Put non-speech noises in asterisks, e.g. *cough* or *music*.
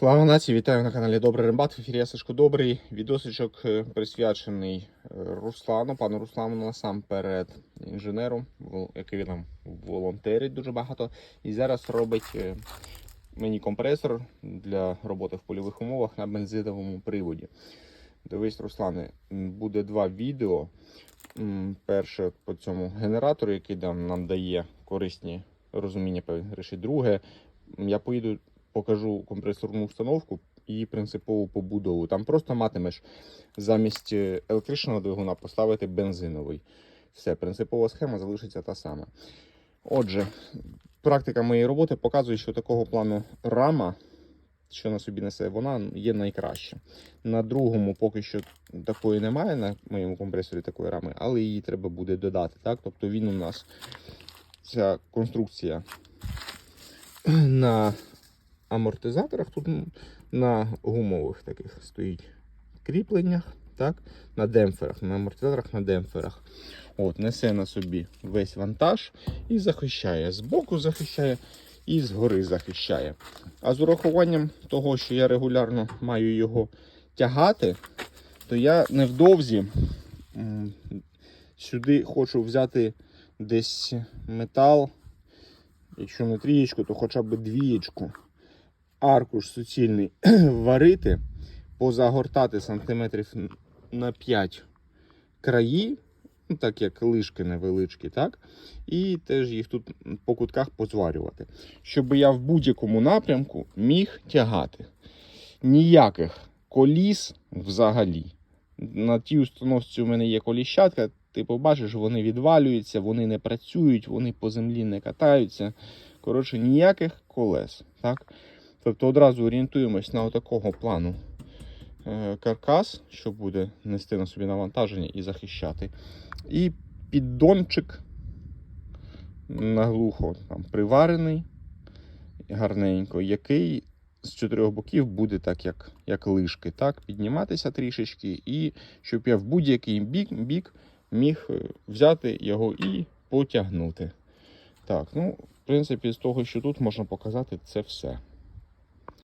Слава нації, вітаю на каналі Добрий Рембат. В ефірі я Сашко Добрий. Відосичок е, присвячений е, Руслану, пану Руслану насамперед інженеру, який нам волонтерить дуже багато. І зараз робить е, мені компресор для роботи в польових умовах на бензиновому приводі. Дивись, Руслане, буде два відео. Перше по цьому генератору, який нам, дає корисні розуміння певних. Друге, я поїду покажу компресорну установку і принципову побудову. Там просто матимеш замість е, електричного двигуна поставити бензиновий. Все, принципова схема залишиться та сама. Отже, практика моєї роботи показує, що такого плану рама, що на собі несе, вона є найкраща. На другому поки що такої немає, на моєму компресорі такої рами, але її треба буде додати. Так? Тобто він у нас, ця конструкція *clears throat* на амортизаторах, тут на гумових таких стоїть кріпленнях, так? на демпферах, на амортизаторах, на демпферах. От, несе на собі весь вантаж і захищає. Збоку захищає і згори захищає. А з урахуванням того, що я регулярно маю його тягати, то я невдовзі сюди хочу взяти десь метал, якщо не трієчку, то хоча б двієчку аркуш суцільний *clears throat* варити, позагортати сантиметрів на 5 краї, ну, так як лишки невеличкі, так? І теж їх тут по кутках позварювати. Щоб я в будь-якому напрямку міг тягати. Ніяких коліс взагалі. На тій установці у мене є коліщатка. Ти побачиш, вони відвалюються, вони не працюють, вони по землі не катаються. Коротше, ніяких колес. Так? Тобто одразу орієнтуємось на такого плану е, каркас, що буде нести на собі навантаження і захищати. І піддончик наглухо там, приварений гарненько, який з чотирьох боків буде так, як, як лишки, так, підніматися трішечки, і щоб я в будь-який бік, бік міг е, взяти його і потягнути. Так, ну, в принципі, з того, що тут можна показати, це все.